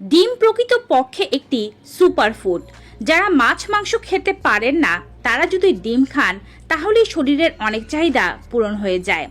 ডিম প্রকৃত পক্ষে একটি সুপারফুড যারা মাছ মাংস খেতে পারেন না, তারা যদি ডিম খান, তাহলেই শরীরের অনেক চাহিদা পূরণ হয়ে যায়।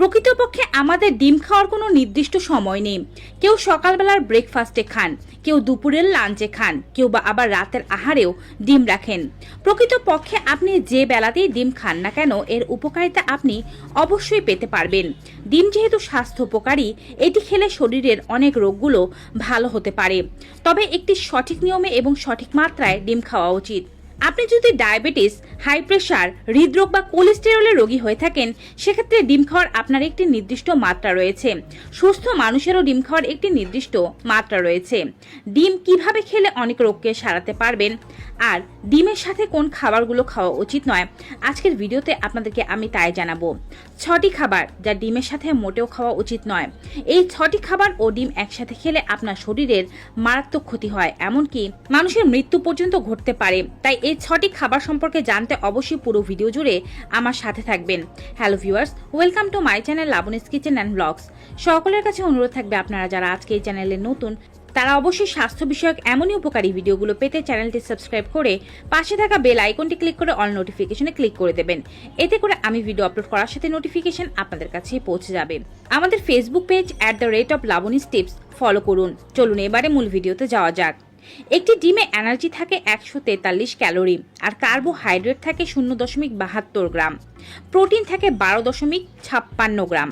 প্রকৃতপক্ষে আমাদের ডিম খাওয়ার কোনো নির্দিষ্ট সময় নেই। কেউ সকালবেলার ব্রেকফাস্টে খান, কেউ দুপুরের লাঞ্চে খান, কেউ বা আবার রাতের আহারেও ডিম রাখেন। প্রকৃতপক্ষে আপনি যে বেলাতেই ডিম খান না কেন, এর উপকারিতা আপনি অবশ্যই পেতে পারবেন। ডিম যেহেতু স্বাস্থ্য উপকারী, এটি খেলে শরীরের অনেক রোগগুলো ভালো হতে পারে। তবে একটি সঠিক নিয়মে এবং সঠিক মাত্রায় ডিম খাওয়া উচিত। আপনি যদি ডায়াবেটিস হাই প্রেশার হৃদরোগ বা কোলেস্টেরলের রোগী হয়ে থাকেন, সেক্ষেত্রে ডিম খাওয়ার আপনার একটি নির্দিষ্ট মাত্রা রয়েছে। সুস্থ মানুষেরও ডিম খাওয়ার একটি নির্দিষ্ট মাত্রা রয়েছে। ডিম কীভাবে খেলে অনেক রোগকে সারাতে পারবেন? আর ডিমের সাথে কোন খাবারগুলো খাওয়া উচিত নয়? আজকের ভিডিওতে আপনাদেরকে আমি তাই জানাব। ছটি খাবার যা ডিমের সাথে মোটেও খাওয়া উচিত নয়। এই ছটি খাবার ও ডিম একসাথে খেলে আপনার শরীরের মারাত্মক ক্ষতি হয়। এমনকি মানুষের মৃত্যু পর্যন্ত ঘটতে পারে। তাই এই ছটি খাবার সম্পর্কে জানতে অবশ্যই পুরো ভিডিও জুড়ে আমার সাথে থাকবেন। Hello viewers welcome to my channel Laboni's kitchen and blogs সকলের কাছে অনুরোধ থাকবে আপনারা যারা আজকে এই চ্যানেলে নতুন, তারা অবশ্যই স্বাস্থ্য বিষয়ক এমনই উপকারী ভিডিওগুলো পেতে চ্যানেলটি সাবস্ক্রাইব করে পাশে থাকা বেল আইকনটি ক্লিক করে অল নোটিফিকেশনে ক্লিক করে দেবেন। এতে করে আমি ভিডিও আপলোড করার সাথে নোটিফিকেশন আপনাদের কাছে পৌঁছে যাবে। আমাদের Facebook page at the rate of Laboni's tips follow করুন। চলুন এবারে মূল ভিডিওতে যাওয়া যাক। একটি ডিমে এনার্জি থাকে একশো তেতাল্লিশ ক্যালোরি আর কার্বোহাইড্রেট থাকে শূন্য দশমিক বাহাত্তর গ্রাম। প্রোটিন থাকে বারো দশমিক ছাপ্পান্ন গ্রাম।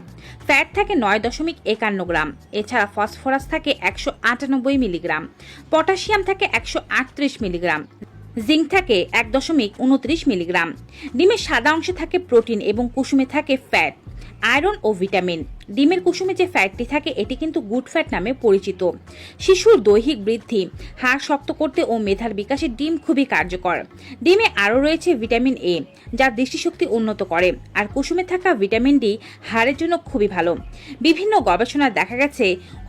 ফ্যাট থাকে নয় দশমিক একান্ন গ্রাম। এছাড়া ফসফরাস থাকে একশো আটানব্বই মিলিগ্রাম। পটাশিয়াম থাকে একশো আটত্রিশ মিলিগ্রাম। জিঙ্ক থাকে এক দশমিক উনত্রিশ মিলিগ্রাম। ডিমের সাদা অংশে থাকে প্রোটিন এবং কুসুমে থাকে ফ্যাট, আয়রন ও ভিটামিন। ডিমের কুসুমে যে ফ্যাটটি থাকে, এটি কিন্তু গুড ফ্যাট নামে পরিচিত। শিশুর দৈহিক বৃদ্ধি, হাড় শক্ত করতে ও মেধার বিকাশে ডিম খুবই কার্যকর। ডিমে আরও রয়েছে ভিটামিন এ যা দৃষ্টিশক্তি উন্নত করে, আর কুসুমে থাকা ভিটামিন ডি হাড়ের জন্য খুবই ভালো। বিভিন্ন গবেষণায় দেখা গেছে,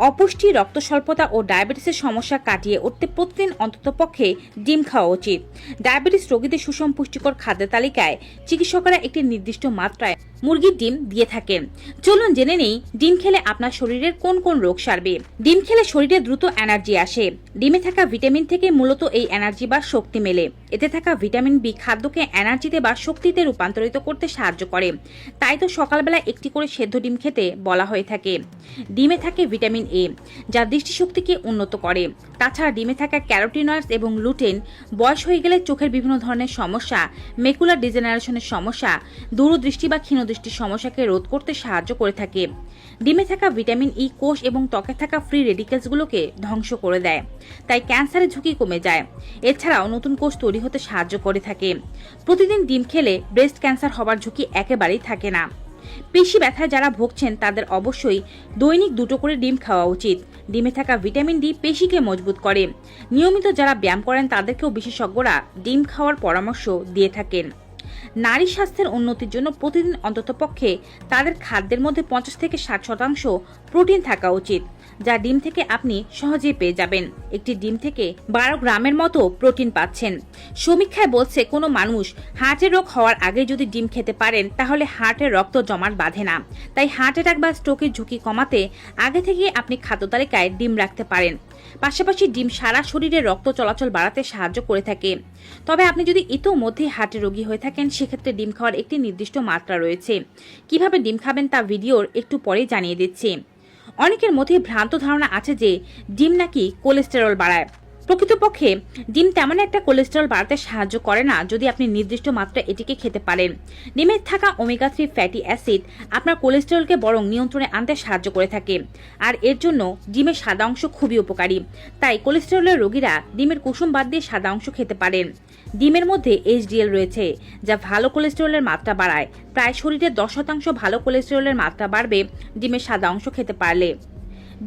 অপুষ্টি রক্ত স্বল্পতা ও ডায়াবেটিসের সমস্যা কাটিয়ে উঠতে প্রতিদিন অন্ততপক্ষে ডিম খাওয়া উচিত। ডায়াবেটিস রোগীদের সুষম পুষ্টিকর খাদ্য তালিকায় চিকিৎসকরা একটি নির্দিষ্ট মাত্রায় মুরগির ডিম দিয়ে থাকেন। চলুন জেনে নেই ডিম খেলে আপনার শরীরের কোন কোন রোগ সারবে। ডিম খেলে শরীরে দ্রুত এনার্জি আসে। ডিমে থাকা ভিটামিন থেকে মূলত এই এনার্জি বা শক্তি মেলে। এতে থাকা ভিটামিন বি খাদ্যকে এনার্জিতে বা শক্তিতে রূপান্তরিত করতে সাহায্য করে। তাই তো সকালবেলা একটি করে সেদ্ধ ডিম খেতে বলা হয়ে থাকে। ডিমে থাকে ভিটামিন এ যা দৃষ্টিশক্তিকে উন্নত করে। তাছাড়া ডিমে থাকা ক্যারোটিনয়েডস এবং লুটেন বয়স হয়ে গেলে চোখের বিভিন্ন ধরনের সমস্যা মেকুলার ডিজেনারেশনের সমস্যা, দূরদৃষ্টি বা ক্ষীণদৃষ্টির সমস্যাকে রোধ করতে সাহায্য করে থাকে। ডিমে থাকা ভিটামিন ই কোষ এবং ত্বকে থাকা ফ্রি রেডিকেলসগুলোকে ধ্বংস করে দেয়। তাই ক্যান্সারের ঝুঁকি কমে যায়। এছাড়াও নতুন কোষ তৈরি হতে সাহায্য করে থাকে। প্রতিদিন ডিম খেলে ব্রেস্ট ক্যান্সার হবার ঝুঁকি একেবারেই থাকে না। পেশি ব্যথায় যারা ভুগছেন, তাদের অবশ্যই দৈনিক দুটো করে ডিম খাওয়া উচিত। ডিমে থাকা ভিটামিন ডি পেশিকে মজবুত করে। নিয়মিত যারা ব্যায়াম করেন, তাদেরকেও বিশেষজ্ঞরা ডিম খাওয়ার পরামর্শ দিয়ে থাকেন। নারী স্বাস্থ্যের উন্নতির জন্য প্রতিদিন অন্ততপক্ষে তাদের খাদ্যের মধ্যে পঞ্চাশ থেকে ষাট শতাংশ প্রোটিন থাকা উচিত। যা ডিম থেকে আপনি সহজেই পেয়ে যাবেন। একটি ডিম থেকে বারো গ্রামের মতো প্রোটিন পাচ্ছেন। সমীক্ষায় বলছে কোনো মানুষ হার্টের রোগ হওয়ার আগে যদি ডিম খেতে পারেন, তাহলে হার্টের রক্ত জমাট বাঁধে না। তাই হার্ট অ্যাটাক বা স্ট্রোকের ঝুঁকি কমাতে আগে থেকে আপনি খাদ্য তালিকায় ডিম রাখতে পারেন। পাশাপাশি ডিম সারা শরীরে রক্ত চলাচল বাড়াতে সাহায্য করে থাকে। তবে আপনি যদি ইতোমধ্যে হার্টের রোগী হয়ে থাকেন, সেক্ষেত্রে ডিম খাওয়ার একটি নির্দিষ্ট মাত্রা রয়েছে। কীভাবে ডিম খাবেন তা ভিডিওর একটু পরেই জানিয়ে দিচ্ছি। অনেকের মধ্যে ভ্রান্ত ধারণা আছে যে ডিম নাকি কোলেস্টেরল বাড়ায়। প্রকৃতপক্ষে ডিম তেমন একটা কোলেস্টেরল বাড়াতে সাহায্য করে না যদি আপনি নির্দিষ্ট মাত্রা এটিকে খেতে পারেন। ডিমে থাকা ওমেগা থ্রি ফ্যাটি অ্যাসিড আপনার কোলেস্টেরলকে বরং নিয়ন্ত্রণে আনতে সাহায্য করে থাকে। আর এর জন্য ডিমের সাদা অংশ খুবই উপকারী। তাই কোলেস্টেরলের রোগীরা ডিমের কুসুম বাদ দিয়ে সাদা অংশ খেতে পারেন। ডিমের মধ্যে এইচডিএল রয়েছে, যা ভালো কোলেস্টেরলের মাত্রা বাড়ায়। প্রায় শরীরে দশ শতাংশ ভালো কোলেস্টেরলের মাত্রা বাড়বে ডিমের সাদা অংশ খেতে পারলে।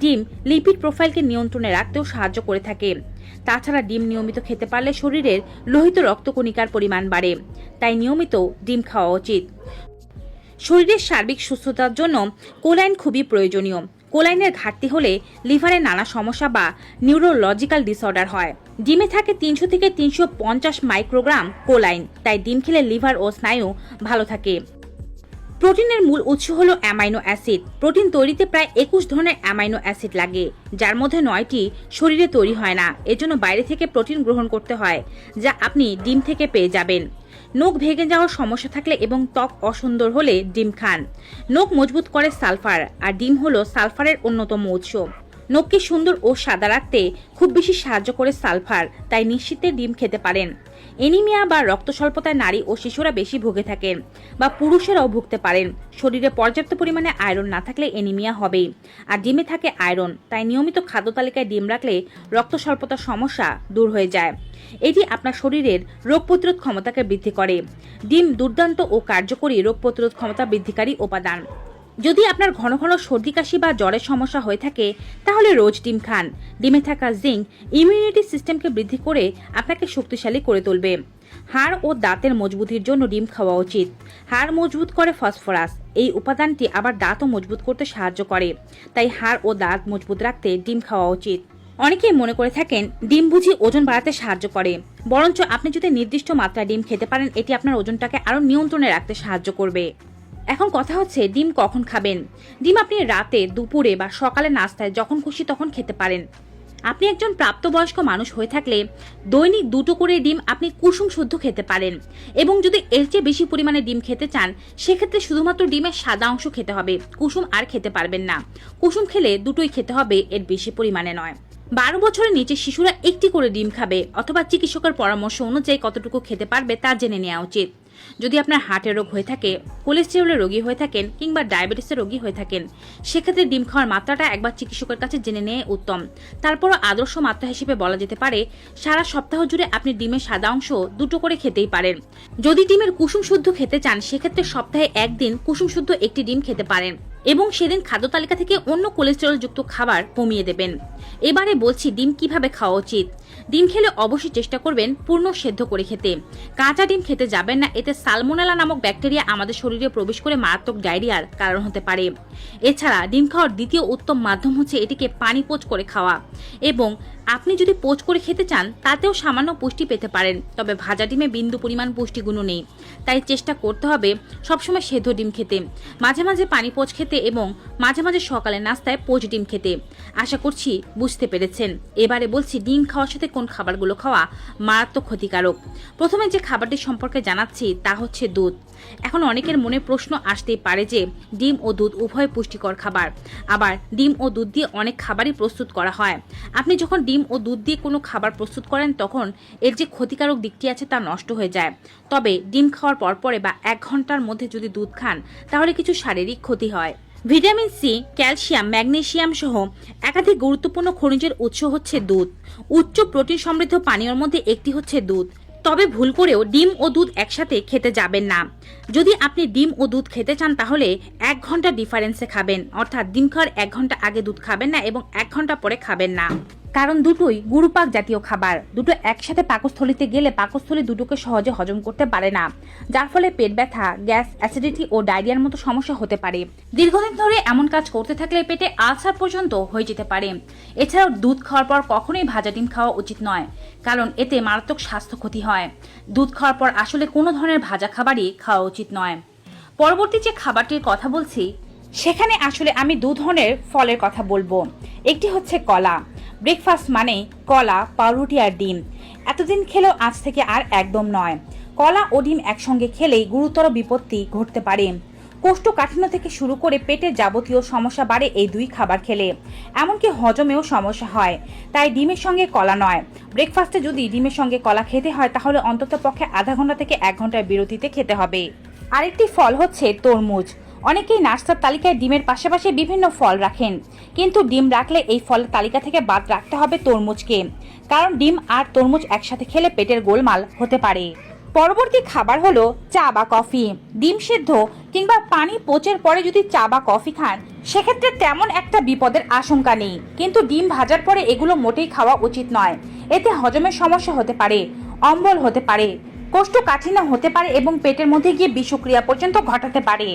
ডিম লিপিড প্রোফাইলকে নিয়ন্ত্রণে রাখতেও সাহায্য করে থাকে। তাছাড়া ডিম নিয়মিত খেতে পারলে শরীরের লোহিত রক্তকণিকার পরিমাণ বাড়ে। তাই নিয়মিত ডিম খাওয়া উচিত। শরীরের সার্বিক সুস্থতার জন্য কোলাইন খুবই প্রয়োজনীয়। কোলাইনের ঘাটতি হলে লিভারে নানা সমস্যা বা নিউরোলজিক্যাল ডিসঅর্ডার হয়। ডিমে থাকে তিনশো থেকে তিনশো পঞ্চাশ মাইক্রোগ্রাম কোলাইন। তাই ডিম খেলে লিভার ও স্নায়ু ভালো থাকে। প্রোটিনের মূল উৎস হল অ্যামাইনো অ্যাসিড। প্রোটিন তৈরিতে প্রায় একুশ ধরনের অ্যামাইনো অ্যাসিড লাগে, যার মধ্যে নয়টি শরীরে তৈরি হয় না। এজন্য বাইরে থেকে প্রোটিন গ্রহণ করতে হয়, যা আপনি ডিম থেকে পেয়ে যাবেন। নখ ভেঙে যাওয়ার সমস্যা থাকলে এবং ত্বক অসুন্দর হলে ডিম খান। নখ মজবুত করে সালফার, আর ডিম হলো সালফারের অন্যতম উৎস। নখকে সুন্দর ও সাদা রাখতে খুব বেশি সাহায্য করে সালফার, তাই নিশ্চিতে ডিম খেতে পারেন। এনিমিয়া বা রক্ত স্বল্পতায় নারী ও শিশুরা বেশি ভুগে থাকেন বা পুরুষেরাও ভুগতে পারেন। শরীরে পর্যাপ্ত পরিমাণে আয়রন না থাকলে এনিমিয়া হবেই। আর ডিমে থাকে আয়রন, তাই নিয়মিত খাদ্য তালিকায় ডিম রাখলে রক্ত স্বল্পতার সমস্যা দূর হয়ে যায়। এটি আপনার শরীরের রোগ প্রতিরোধ ক্ষমতাকে বৃদ্ধি করে। ডিম দুর্দান্ত ও কার্যকরী রোগ প্রতিরোধ ক্ষমতা বৃদ্ধিকারী উপাদান। যদি আপনার ঘন ঘন সর্দি কাশি বা জ্বরের সমস্যা হয়ে থাকে, তাহলে রোজ ডিম খান। ডিমে থাকা জিঙ্ক ইমিউনিটি সিস্টেমকে বৃদ্ধি করে আপনাকে শক্তিশালী করে তুলবে। হাড় ও দাঁতের মজবুতির জন্য ডিম খাওয়া উচিত। হাড় মজবুত করে ফসফরাস। এই উপাদানটি আবার দাঁতও মজবুত করতে সাহায্য করে। তাই হাড় ও দাঁত মজবুত রাখতে ডিম খাওয়া উচিত। অনেকেই মনে করে থাকেন, ডিম বুঝি ওজন বাড়াতে সাহায্য করে। বরঞ্চ আপনি যদি নির্দিষ্ট মাত্রায় ডিম খেতে পারেন, এটি আপনার ওজনটাকে আরও নিয়ন্ত্রণে রাখতে সাহায্য করবে। এখন কথা হচ্ছে, ডিম কখন খাবেন? ডিম আপনি রাতে, দুপুরে বা সকালে নাস্তায় যখন খুশি তখন খেতে পারেন। আপনি একজন প্রাপ্তবয়স্ক মানুষ হয়ে থাকলে দৈনিক দুটো করে ডিম আপনি কুসুম শুদ্ধ খেতে পারেন। এবং যদি এর চেয়ে বেশি পরিমাণে ডিম খেতে চান, সেক্ষেত্রে শুধুমাত্র ডিমের সাদা অংশ খেতে হবে। কুসুম আর খেতে পারবেন না। কুসুম খেলে দুটোই খেতে হবে, এর বেশি পরিমাণে নয়। বারো বছরের নিচে শিশুরা একটি করে ডিম খাবে, অথবা চিকিৎসকের পরামর্শ অনুযায়ী কতটুকু খেতে পারবে তা জেনে নেওয়া উচিত। যদি আপনার হার্টের রোগ হয়ে থাকে, কোলেস্টেরলের রোগী হয়ে থাকেন কিংবা ডায়াবেটিসের রোগী হয়ে থাকেন, সেক্ষেত্রে ডিম খাওয়ার মাত্রাটা একবার চিকিৎসকের কাছে জেনে নেয় উত্তম। তারপরও আদর্শ মাত্রা হিসেবে বলা যেতে পারে, সারা সপ্তাহ জুড়ে আপনি ডিমের সাদা অংশ দুটো করে খেতেই পারেন। যদি ডিমের কুসুম শুদ্ধ খেতে চান, সেক্ষেত্রে সপ্তাহে একদিন কুসুম শুদ্ধ একটি ডিম খেতে পারেন। এবং সেদিন খাদ্য তালিকা থেকে অন্য কোলেস্টেরল যুক্ত খাবার কমিয়ে দেবেন। এবারে বলছি ডিম কীভাবে খাওয়া উচিত? ডিম খেলে অবশ্যই চেষ্টা করবেন পূর্ণ সেদ্ধ করে খেতে। কাঁচা ডিম খেতে যাবেন না, এতে সালমোনেলা নামক ব্যাকটেরিয়া আমাদের শরীরে প্রবেশ করে মারাত্মক ডায়রিয়ার কারণ হতে পারে। এছাড়া ডিম খাওয়ার দ্বিতীয় উত্তম মাধ্যম হচ্ছে এটিকে পানি পোচ করে খাওয়া। এবং আপনি যদি পোচ করে খেতে চান, তাতেও সামান্য পুষ্টি পেতে পারেন, তবে ভাজা ডিমে বিন্দু পরিমাণ পুষ্টিগুণও নেই। তাই চেষ্টা করতে হবে সবসময় সেদ্ধ ডিম খেতে। মাঝে মাঝে পানি পোচ খেতে এবং মাঝে মাঝে সকালে নাস্তায় পোচ ডিম খেতে। আশা করছি বুঝতে পেরেছেন। এবারে বলছি ডিম খাওয়ার সাথে কোন খাবারগুলো খাওয়া মারাত্মক ক্ষতিকারক। প্রথমে যে খাবারটি সম্পর্কে জানাচ্ছি তা হচ্ছে দুধ। এখন অনেকের মনে প্রশ্ন আসতেই পারে যে ডিম ও দুধ উভয় পুষ্টিকর খাবার। আবার ডিম ও দুধ দিয়ে অনেক খাবারই প্রস্তুত করা হয়। আপনি যখন ডিম ও দুধ দিয়ে কোনো খাবার প্রস্তুত করেন, তখন এর যে ক্ষতিকারক দিকটি আছে তা নষ্ট হয়ে যায়। তবে ডিম খাওয়ার পরপরে বা এক ঘণ্টার মধ্যে যদি দুধ খান, তাহলে কিছু শারীরিক ক্ষতি হয়। ভিটামিন সি, ক্যালসিয়াম ম্যাগনেশিয়াম সহ একাধিক গুরুত্বপূর্ণ খনিজের উৎস হচ্ছে দুধ। উচ্চ প্রোটিন সমৃদ্ধ পানীয়র মধ্যে একটি হচ্ছে দুধ। তবে ভুল করেও ডিম ও দুধ একসাথে খেতে যাবেন না। যদি আপনি ডিম ও দুধ খেতে চান তাহলে এক ঘণ্টা ডিফারেন্সে খাবেন, অর্থাৎ ডিম খাওয়ার এক ঘণ্টা আগে দুধ খাবেন না এবং এক ঘণ্টা পরে খাবেন না। কারণ দুটোই গুরুপাক জাতীয় খাবার। দুটো একসাথে পাকস্থলিতে গেলে পাকস্থলী দুটোকে সহজে হজম করতে পারে না। যার ফলে পেট ব্যথা, গ্যাস, অ্যাসিডিটি ও ডায়রিয়ার মতো সমস্যা হতে পারে। দীর্ঘদিন ধরে এমন কাজ করতে থাকলে পেটে আলসার পর্যন্ত হয়ে যেতে পারে। এছাড়াও দুধ খাওয়ার পর কখনোই ভাজা ডিম খাওয়া উচিত নয়, কারণ এতে মারাত্মক স্বাস্থ্য ক্ষতি হয়। দুধ খাওয়ার পর আসলে কোনো ধরনের ভাজা খাবারই খাওয়া উচিত নয়। পরবর্তী যে খাবারটির কথা বলছি, সেখানে আসলে আমি দু ধরনের ফলের কথা বলব। একটি হচ্ছে কলা। ব্রেকফাস্ট মানে কলা, পাউরুটি আর ডিম। এতদিন খেলেও আজ থেকে আর একদম নয়। কলা ও ডিম একসঙ্গে খেলেই গুরুতর বিপত্তি ঘটতে পারে। কোষ্ঠকাঠিন্য থেকে শুরু করে পেটের যাবতীয় সমস্যা বাড়ে এই দুই খাবার খেলে। এমনকি হজমেও সমস্যা হয়। তাই ডিমের সঙ্গে কলা নয়। ব্রেকফাস্টে যদি ডিমের সঙ্গে কলা খেতে হয়, তাহলে অন্তত পক্ষে আধা ঘণ্টা থেকে এক ঘণ্টার বিরতিতে খেতে হবে। আরেকটি ফল হচ্ছে তরমুজ। অনেকেই নাস্তার তালিকায় ডিমের পাশাপাশি বিভিন্ন ফল রাখেন। কিন্তু ডিম রাখলে এই ফলের তালিকা থেকে বাদ রাখতে হবে তরমুজকে। কারণ ডিম আর তরমুজ একসাথে খেলে পেটের গোলমাল হতে পারে। পরবর্তী খাবার হলো চা বা কফি। ডিম সেদ্ধ কিংবা পানি পচের পরে যদি চা বা কফি খান, সেক্ষেত্রে তেমন একটা বিপদের আশঙ্কা নেই। কিন্তু ডিম ভাজার পরে এগুলো মোটেই খাওয়া উচিত নয়। এতে হজমের সমস্যা হতে পারে, অম্বল হতে পারে, কোষ্ঠকাঠিন্য হতে পারে এবং পেটের মধ্যে গিয়ে বিষক্রিয়া পর্যন্ত ঘটাতে পারে।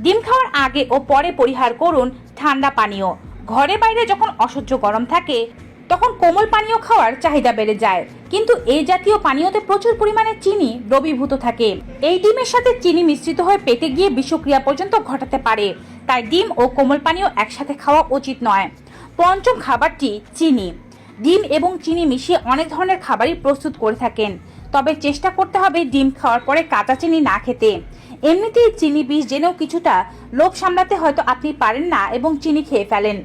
ডিম খাওয়ার আগে ও পরে পরিহার করুন ঠান্ডা পানীয়। ঘরে বাইরে যখন অসহ্য গরম থাকে, তখন কোমল পানীয় খাওয়ার চাহিদা বেড়ে যায়। কিন্তু এই জাতীয় পানীয়তে প্রচুর পরিমাণে চিনি, দ্রবীভূত থাকে। এই ডিমের সাথে চিনি মিশ্রিত হয়ে পেটে গিয়ে বিষক্রিয়া পর্যন্ত ঘটাতে পারে। তাই ডিম ও কোমল পানীয় একসাথে খাওয়া উচিত নয়। পঞ্চম খাবারটি চিনি। ডিম এবং চিনি মিশিয়ে অনেক ধরনের খাবারই প্রস্তুত করে থাকেন। তবে চেষ্টা করতে হবে ডিম খাওয়ার পরে কাঁচা চিনি না খেতে। এমনিতেই চিনি বিষ জেনেও কিছুটা লোভ সামলাতে হয়তো আপনি পারেন না এবং চিনি খেয়ে ফেলেন।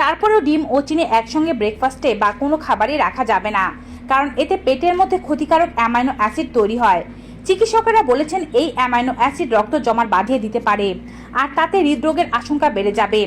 তারপরেও ডিম ও চিনি একসঙ্গে ব্রেকফাস্টে বা কোনো খাবারে রাখা যাবে না, কারণ এতে পেটের মধ্যে ক্ষতিকারক অ্যামাইনো অ্যাসিড তৈরি হয়। চিকিৎসকেরা বলেছেন এই অ্যামাইনো অ্যাসিড রক্ত জমাট বাঁধিয়ে দিতে পারে, আর তাতে হৃদরোগের আশঙ্কা বেড়ে যাবে।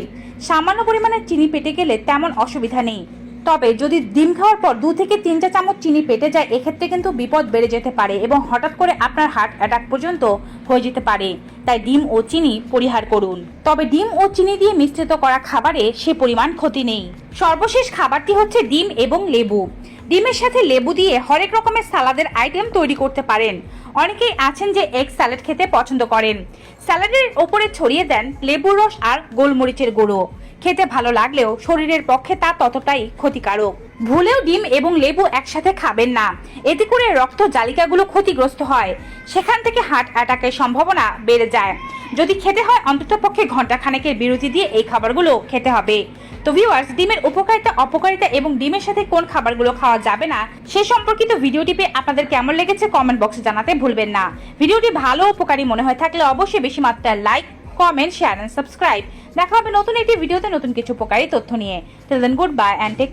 সামান্য পরিমাণে চিনি পেটে গেলে তেমন অসুবিধা নেই। তবে যদি ডিম খাওয়ার পর দু থেকে তিন চা চামচ চিনি পেটে যায়, এক্ষেত্রে কিন্তু বিপদ বেড়ে যেতে পারে এবং হঠাৎ করে আপনার হার্ট অ্যাটাক পর্যন্ত হয়ে যেতে পারে। তাই ডিম ও চিনি পরিহার করুন। তবে ডিম ও চিনি দিয়ে মিশ্রিত করা খাবারে সে পরিমাণ ক্ষতি নেই। সর্বশেষ খাবারটি হচ্ছে ডিম এবং লেবু। ডিমের সাথে লেবু দিয়ে হরেক রকমের সালাদের আইটেম তৈরি করতে পারেন। অনেকেই আছেন যে এগ স্যালাড খেতে পছন্দ করেন। স্যালাডের ওপরে ছড়িয়ে দেন লেবুর রস আর গোলমরিচের গুঁড়ো। খেতে ভালো লাগলেও শরীরের পক্ষে তা ততটাই ক্ষতিকারক। ভুলেও ডিম এবং লেবু একসাথে খাবেন না। এতে করে রক্ত জালিকাগুলো ক্ষতিগ্রস্ত হয়। সেখান থেকে হার্ট অ্যাটাকের সম্ভাবনা বেড়ে যায়। যদি খেতে হয়, অন্তত পক্ষে ঘণ্টা খানেকের বিরতি দিয়ে এই খাবারগুলো খেতে হবে। তো ভিউয়ার্স ডিমের উপকারিতা, অপকারিতা এবং ডিমের সাথে কোন খাবারগুলো খাওয়া যাবে না, সে সম্পর্কিত ভিডিওটি পেয়ে আপনাদের কেমন লেগেছে কমেন্ট বক্সে জানাতে ভুলবেন না। ভিডিওটি ভালো উপকারী মনে হয় থাকলে অবশ্যই বেশি মাত্রায় like comment share and subscribe দেখা হবে নতুন একটি ভিডিওতে নতুন কিছু উপকারী তথ্য নিয়ে। Till then good bye and take